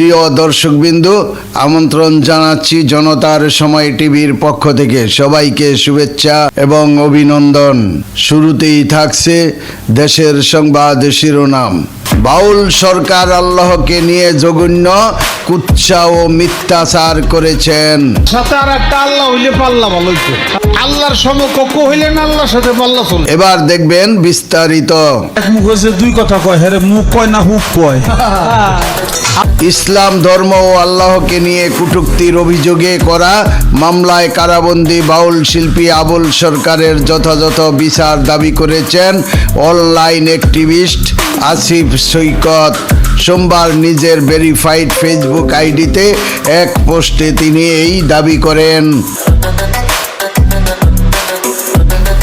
প্রিয় দর্শকবিন্দু, আমন্ত্রণ জানাচ্ছি জনতার সময় টিভির পক্ষ থেকে সবাইকে শুভেচ্ছা এবং অভিনন্দন। শুরুতেই থাকছে দেশের সংবাদ শিরোনাম। বাউল সরকার আল্লাহকে নিয়ে জঘন্য কুৎসা ও মিথ্যাচার করেছেন। সাথে আর একটা আল্লাহ হইলে পাল্লা ভালো আল্লাহর সমকক্ষ হইলে না আল্লাহর সাথে পাল্লা চলে। এবার দেখবেন বিস্তারিত। এক মুখ হয়েছে দুই কথা কয় হ্যাঁ মুখ কয় না হুক কয়। ইসলাম ধর্ম ও আল্লাহকে নিয়ে কুটুক্তির অভিযোগে করা মামলায় কারাবন্দী বাউল শিল্পী আবুল সরকারের যথাযথ বিচার দাবি করেছেন অনলাইন অ্যাক্টিভিস্ট আসিফ সৈকত সোমবার নিজের ভেরিফাইড ফেসবুক আইডিতে এক পোস্টে তিনি এই দাবি করেন।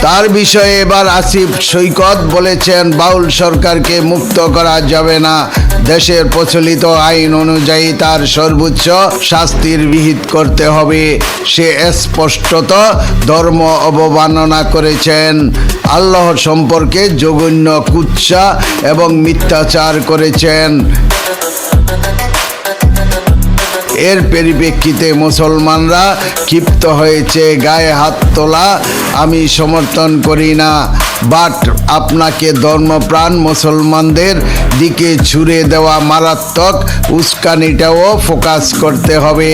তার বিষয়ে এবার আসিফ সৈকত বলেছেন, বাউল সরকারকে মুক্ত করা যাবে না। দেশের প্রচলিত আইন অনুযায়ী তার সর্বোচ্চ শাস্তির বিহিত করতে হবে। সে স্পষ্টত ধর্ম অবমাননা করেছেন। আল্লাহ সম্পর্কে জঘন্য কুৎসা এবং মিথ্যাচার করেছেন। এর পরিপ্রেক্ষিতে মুসলমানরা ক্ষিপ্ত হয়েছে, গায়ে হাত তোলা। আমি সমর্থন করি না বাট আপনাকে ধর্মপ্রাণ মুসলমানদের দিকে ছুড়ে দেওয়া মারাত্মক উস্কানিটাও ফোকাস করতে হবে।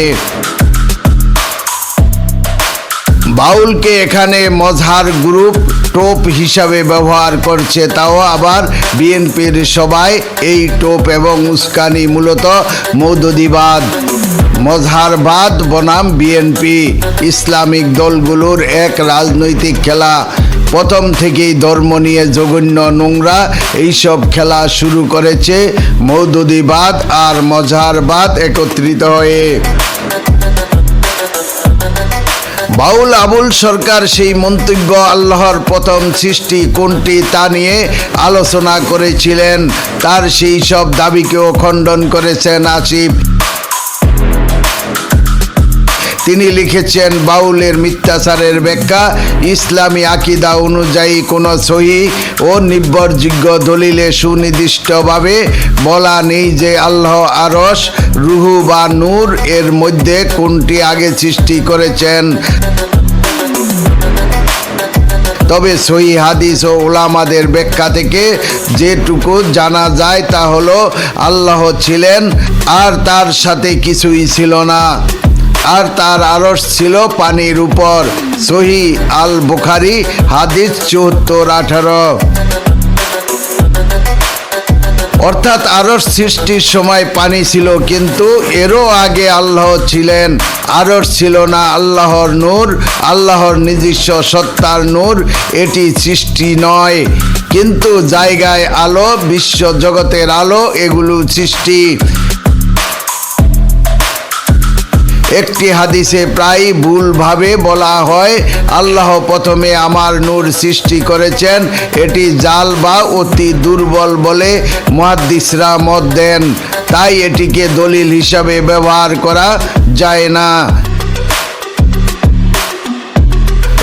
বাউলকে এখানে মজহার গ্রুপ টোপ হিসাবে ব্যবহার করছে, তাও আবার বিএনপির সবাই এই টোপ এবং উস্কানি মূলত মৌদুদিবাদ। মজহারবাদ বনাম বিএনপি, ইসলামিক দলগুলোর এক রাজনৈতিক খেলা। প্রথম থেকেই ধর্ম নিয়ে জঘন্য নোংরা, এইসব খেলা শুরু করেছে মৌদুদিবাদ আর মজহারবাদ একত্রিত হয়ে। বাউল আবুল সরকার সেই মন্তব্য আল্লাহর প্রথম সৃষ্টি কোনটি তা নিয়ে আলোচনা করেছিলেন। তার সেই সব দাবিকেও খণ্ডন করেছেন আসিফ। তিনি লিখেছেন, বাউলের মিথ্যাচারের ব্যাখ্যা ইসলামী আকিদা অনুযায়ী কোনো সহি ও নির্ভরযোগ্য দলিলে সুনির্দিষ্টভাবে বলা নেই যে আল্লাহ আরস রুহু বা নূর এর মধ্যে কোনটি আগে সৃষ্টি করেছেন। তবে সহি হাদিস ও ওলামাদের ব্যাখ্যা থেকে যেটুকু জানা যায় তা হলো, আল্লাহ ছিলেন আর তার সাথে কিছুই ছিল না। আর তার আরস ছিল পানির উপর। সহি আল বুখারি হাদিস চুয়াত্তর, আঠারো। অর্থাৎ আরস সৃষ্টির সময় পানি ছিল, কিন্তু এরও আগে আল্লাহ ছিলেন। আরস ছিল না আল্লাহর নূর, আল্লাহর নিজস্ব সত্তার নূর, এটি সৃষ্টি নয়। কিন্তু জায়গায় আলো, বিশ্ব জগতের আলো, এগুলো সৃষ্টি। একটি হাদিসে প্রায় ভুলভাবে বলা হয়, আল্লাহ প্রথমে আমার নূর সৃষ্টি করেছেন, এটি জাল বা অতি দুর্বল বলে মহাদিসরা মত দেন। তাই এটিকে দলিল হিসাবে ব্যবহার করা যায় না।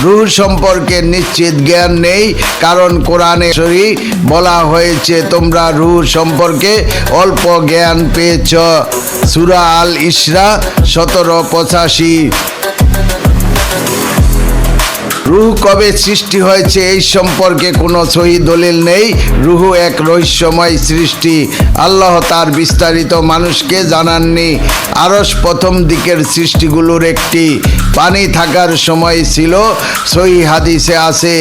রুহ সম্পর্কে নিশ্চিত জ্ঞান নেই, কারণ কোরআনে বলা হয়েছে, তোমরা রুহ সম্পর্কে অল্প জ্ঞান পেয়েছ। সুরা আল ইসরা সতেরো পঁচাশি। রুহ কবে সৃষ্টি হয়েছে এই সম্পর্কে কোনো সহি দলিল নেই। রুহু এক রহস্যময় সৃষ্টি। আল্লাহ তার বিস্তারিত মানুষকে জানাননি। আরস প্রথম দিকের সৃষ্টিগুলোর একটি। পানি থাকার সময় ছিল, সহি হাদিসে আছে,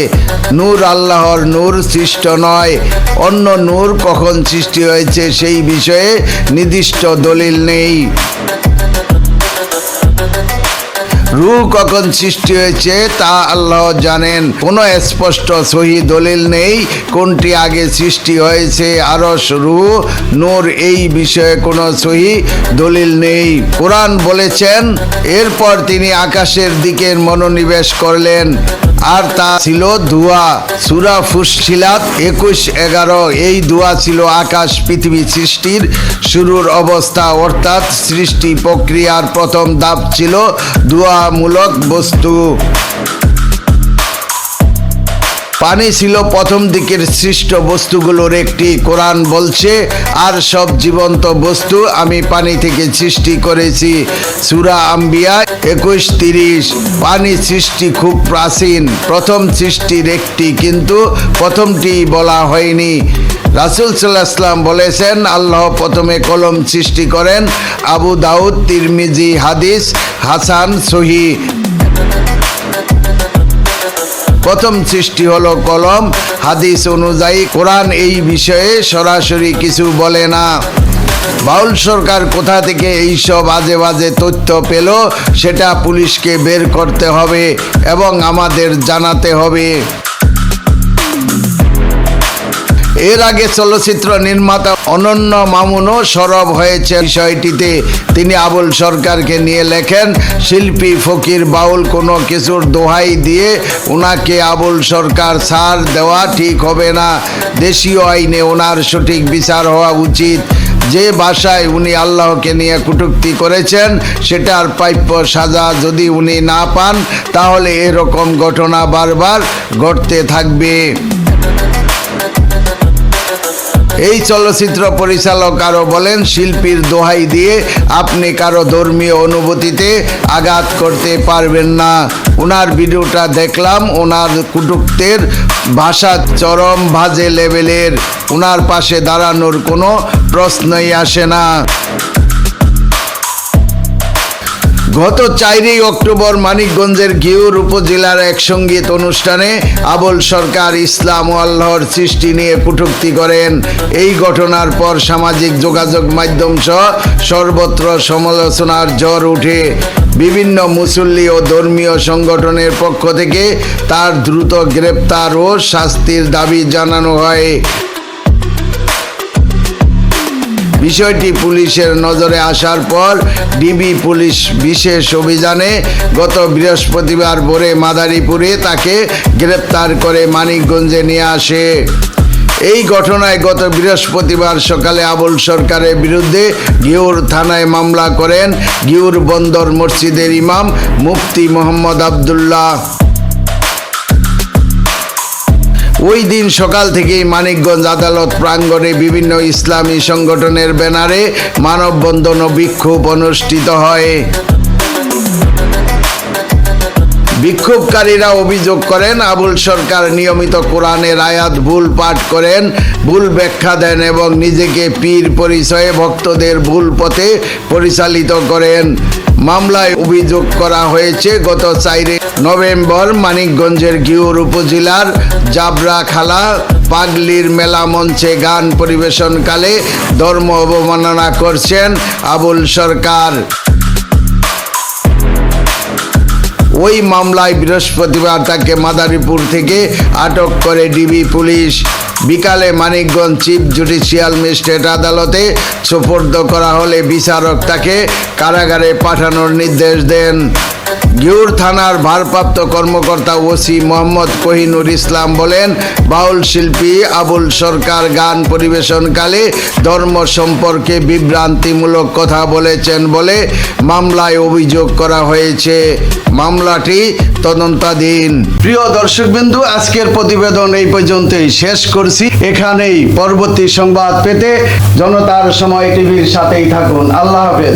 নূর আল্লাহর নূর সৃষ্ট নয়। অন্য নূর কখন সৃষ্টি হয়েছে সেই বিষয়ে নির্দিষ্ট দলিল নেই। রুহ কখন সৃষ্টি হয়েছে, তা আল্লাহ জানেন। কোনো স্পষ্ট সহি দলিল নেই, কোনটি আগে সৃষ্টি হয়েছে, আরস রুহ নূর, এই বিষয়ে কোনো সহি দলিল নেই। কোরআন বলেছেন, এরপর তিনি আকাশের দিকে মনোনিবেশ করলেন, আর তা ছিল ধোয়া। সুরা ফুসছিলাত একুশ এগারো, এই ধোয়া ছিল আকাশ পৃথিবী সৃষ্টির শুরুর অবস্থা, অর্থাৎ সৃষ্টি প্রক্রিয়ার প্রথম ধাপ ছিল ধোয়ামূলক বস্তু। পানি ছিল প্রথম দিকের সৃষ্ট বস্তুগুলোর একটি, কোরআন বলছে, আর সব জীবন্ত বস্তু আমি পানি থেকে সৃষ্টি করেছি। সুরা আম্বিয়া একুশ তিরিশ। পানি সৃষ্টি খুব প্রাচীন। প্রথম সৃষ্টির একটি কিন্তু প্রথমটি বলা হয়নি। রাসুল সাল্লাহাম বলেছেন, আল্লাহ প্রথমে কলম সৃষ্টি করেন, আবু দাউদ, তিরমিজি, হাদিস, হাসান, সহি। প্রথম সৃষ্টি হলো কলম, হাদিস অনুযায়ী কোরআন এই বিষয়ে সরাসরি কিছু বলে না। বাউল সরকার কোথা থেকে এইসব আজে বাজে তথ্য পেল, সেটা পুলিশকে বের করতে হবে এবং আমাদের জানাতে হবে। এর আগে চলচ্চিত্র নির্মাতা অনন্য মামুনও সরব হয়েছে বিষয়টিতে। তিনি আবুল সরকারকে নিয়ে লেখেন, শিল্পী ফকির বাউল কোনো কিছুর দোহাই দিয়ে ওনাকে আবুল সরকার ছাড় দেওয়া ঠিক হবে না। দেশীয় আইনে ওনার সঠিক বিচার হওয়া উচিত। যে ভাষায় উনি আল্লাহকে নিয়ে কটূক্তি করেছেন, সেটার প্রাপ্য সাজা যদি উনি না পান, তাহলে এরকম ঘটনা বারবার ঘটতে থাকবে। এই চলচ্চিত্র পরিচালক আরও বলেন, শিল্পীর দোহাই দিয়ে আপনি কারও ধর্মীয় অনুভূতিতে আঘাত করতে পারবেন না। ওনার ভিডিওটা দেখলাম ওনার কুটুক্তের ভাষা চরম ভাজে লেভেলের। ওনার পাশে দাঁড়ানোর কোনো প্রশ্নই আসে না। গত চারই অক্টোবর মানিকগঞ্জের ঘিউর উপজেলার এক সংগীত অনুষ্ঠানে আবুল সরকার ইসলাম ও আল্লাহর সৃষ্টি নিয়ে কটূক্তি করেন। এই ঘটনার পর সামাজিক যোগাযোগ মাধ্যম সহ সর্বত্র সমালোচনার জ্বর ওঠে বিভিন্ন মুসল্লি ও ধর্মীয় সংগঠনের পক্ষ থেকে তার দ্রুত গ্রেপ্তার ও শাস্তির দাবি জানানো হয়। বিষয়টি পুলিশের নজরে আসার পর ডিবি পুলিশ বিশেষ অভিযানে গত বৃহস্পতিবার ভোরে মাদারীপুরে তাকে গ্রেপ্তার করে মানিকগঞ্জে নিয়ে আসে। এই ঘটনায় গত বৃহস্পতিবার সকালে আবুল সরকারের বিরুদ্ধে গিউর থানায় মামলা করেন গিউর বন্দর মসজিদের ইমাম মুফতি মোহাম্মদ আবদুল্লাহ। ওই দিন সকাল থেকেই মানিকগঞ্জ আদালত প্রাঙ্গণে বিভিন্ন ইসলামী সংগঠনের ব্যানারে মানববন্ধন ও বিক্ষোভ অনুষ্ঠিত হয়। বিক্ষোভকারীরা অভিযোগ করেন, আবুল সরকার নিয়মিত কোরআনের আয়াত ভুল পাঠ করেন, ভুল ব্যাখ্যা দেন এবং নিজেকে পীর পরিচয়ে ভক্তদের ভুল পথে পরিচালিত করেন। মামলায় অভিযোগ করা হয়েছে, গত চাইরে নভেম্বর মানিকগঞ্জের ঘিউর উপজেলার জাবরা খালা পাগলির মেলা মঞ্চে গান পরিবেশনকালে ধর্ম অবমাননা করছেন আবুল সরকার। ওই মামলায় বৃহস্পতিবার তাকে মাদারীপুর থেকে আটক করে ডিবি পুলিশ। বিকালে মানিকগঞ্জ চিফ জুডিশিয়াল ম্যাজিস্ট্রেট আদালতে সোপর্দ করা হলে বিচারক তাকে কারাগারে পাঠানোর নির্দেশ দেন। গিউর থানার ভারপ্রাপ্ত কর্মকর্তা ওসি মোহাম্মদ কোহিনুর ইসলাম বলেন, বাউল শিল্পী আবুল সরকার গান পরিবেশনকালে ধর্ম সম্পর্কে বিভ্রান্তিমূলক কথা বলেছেন বলে মামলায় অভিযোগ করা হয়েছে। মামলাটি তদন্তাধীন। প্রিয় দর্শকবিন্দু, আজকের প্রতিবেদন এই পর্যন্তই শেষ করছি। এখানেই পরবর্তী সংবাদ পেতে জনতার সময় টিভির সাথেই থাকুন। আল্লাহ হাফেজ।